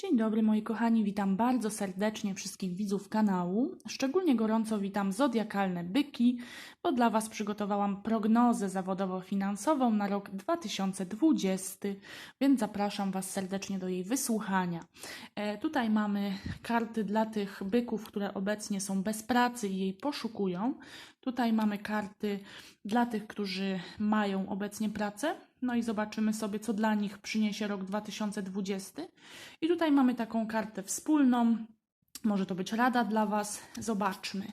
Dzień dobry moi kochani, witam bardzo serdecznie wszystkich widzów kanału. Szczególnie gorąco witam zodiakalne byki, bo dla Was przygotowałam prognozę zawodowo-finansową na rok 2020, więc zapraszam Was serdecznie do jej wysłuchania. E, tutaj mamy karty dla tych byków, które obecnie są bez pracy i jej poszukują. Tutaj mamy karty dla tych, którzy mają obecnie pracę. No i zobaczymy sobie, co dla nich przyniesie rok 2020. I tutaj mamy taką kartę wspólną. Może to być rada dla Was. Zobaczmy.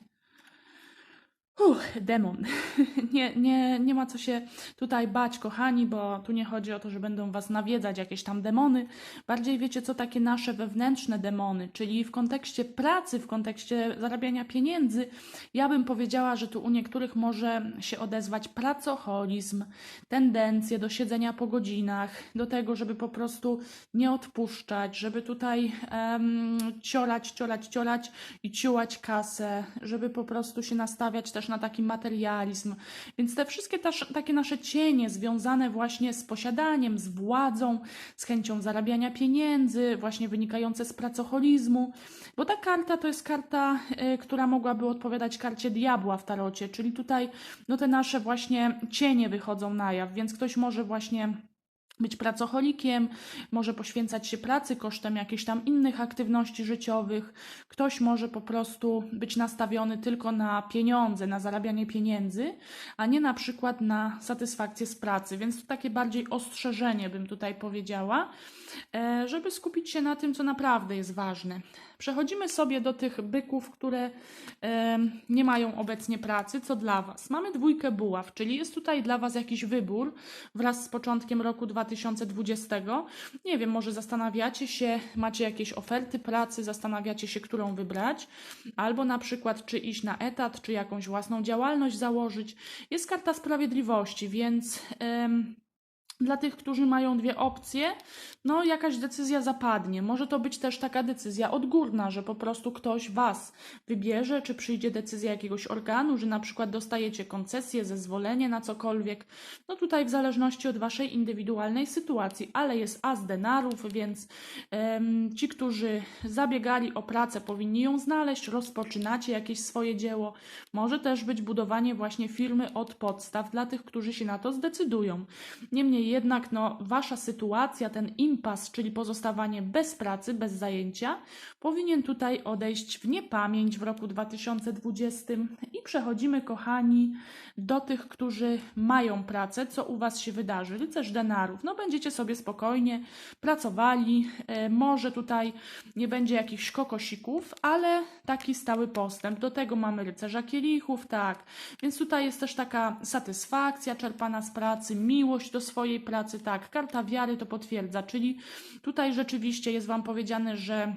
Uff, demon. Nie, nie, nie ma co się tutaj bać, kochani, bo tu nie chodzi o to, że będą was nawiedzać jakieś tam demony. Bardziej wiecie, co takie nasze wewnętrzne demony, czyli w kontekście pracy, w kontekście zarabiania pieniędzy. Ja bym powiedziała, że tu u niektórych może się odezwać pracoholizm, tendencje do siedzenia po godzinach, do tego, żeby po prostu nie odpuszczać, żeby tutaj um, ciorać, ciorać, ciorać i ciułać kasę, żeby po prostu się nastawiać też na taki materializm. Więc te wszystkie tasz, takie nasze cienie związane właśnie z posiadaniem, z władzą, z chęcią zarabiania pieniędzy, właśnie wynikające z pracoholizmu, bo ta karta to jest karta, y, która mogłaby odpowiadać karcie diabła w tarocie, czyli tutaj no te nasze właśnie cienie wychodzą na jaw, więc ktoś może właśnie być pracocholikiem, może poświęcać się pracy kosztem jakichś tam innych aktywności życiowych. Ktoś może po prostu być nastawiony tylko na pieniądze, na zarabianie pieniędzy, a nie na przykład na satysfakcję z pracy. Więc to takie bardziej ostrzeżenie bym tutaj powiedziała, e, żeby skupić się na tym, co naprawdę jest ważne. Przechodzimy sobie do tych byków, które e, nie mają obecnie pracy. Co dla Was? Mamy dwójkę buław, czyli jest tutaj dla Was jakiś wybór wraz z początkiem roku 2020. Nie wiem, może zastanawiacie się, macie jakieś oferty pracy, zastanawiacie się, którą wybrać, albo na przykład, czy iść na etat, czy jakąś własną działalność założyć. Jest karta sprawiedliwości, więc. em, dla tych, którzy mają dwie opcje, no jakaś decyzja zapadnie. Może to być też taka decyzja odgórna, że po prostu ktoś was wybierze, czy przyjdzie decyzja jakiegoś organu, że na przykład dostajecie koncesję, zezwolenie na cokolwiek. No tutaj w zależności od waszej indywidualnej sytuacji, ale jest as denarów, więc em, ci, którzy zabiegali o pracę, powinni ją znaleźć, rozpoczynacie jakieś swoje dzieło. Może też być budowanie właśnie firmy od podstaw dla tych, którzy się na to zdecydują. Niemniej jednak no, wasza sytuacja, ten impas, czyli pozostawanie bez pracy, bez zajęcia, powinien tutaj odejść w niepamięć w roku 2020 i przechodzimy, kochani, do tych, którzy mają pracę, co u was się wydarzy. Rycerz denarów, no będziecie sobie spokojnie pracowali, e, może tutaj nie będzie jakichś kokosików, ale taki stały postęp. Do tego mamy rycerza kielichów, tak. Więc tutaj jest też taka satysfakcja czerpana z pracy, miłość do swojej pracy, tak. Karta wiary to potwierdza, czyli tutaj rzeczywiście jest Wam powiedziane, że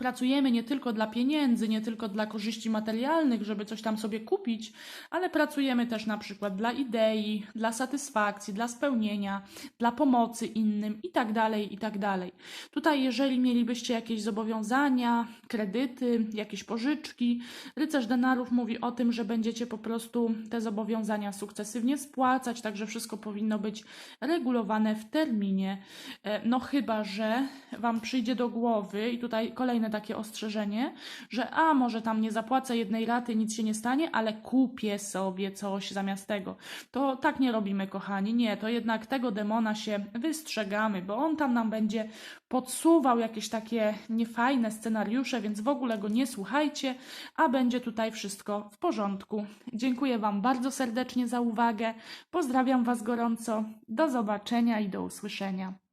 pracujemy nie tylko dla pieniędzy, nie tylko dla korzyści materialnych, żeby coś tam sobie kupić, ale pracujemy też na przykład dla idei, dla satysfakcji, dla spełnienia, dla pomocy innym i tak dalej, i tak dalej. Tutaj, jeżeli mielibyście jakieś zobowiązania, kredyty, jakieś pożyczki, rycerz denarów mówi o tym, że będziecie po prostu te zobowiązania sukcesywnie spłacać, także wszystko powinno być regulowane w terminie. E, No chyba, że Wam przyjdzie do głowy i tutaj kolejne takie ostrzeżenie, że a może tam nie zapłacę jednej raty, nic się nie stanie, ale kupię sobie coś zamiast tego. To tak nie robimy, kochani. Nie, to jednak tego demona się wystrzegamy, bo on tam nam będzie podsuwał jakieś takie niefajne scenariusze, więc w ogóle go nie słuchajcie, a będzie tutaj wszystko w porządku. Dziękuję Wam bardzo serdecznie za uwagę. Pozdrawiam Was gorąco. Do zobaczenia i do usłyszenia.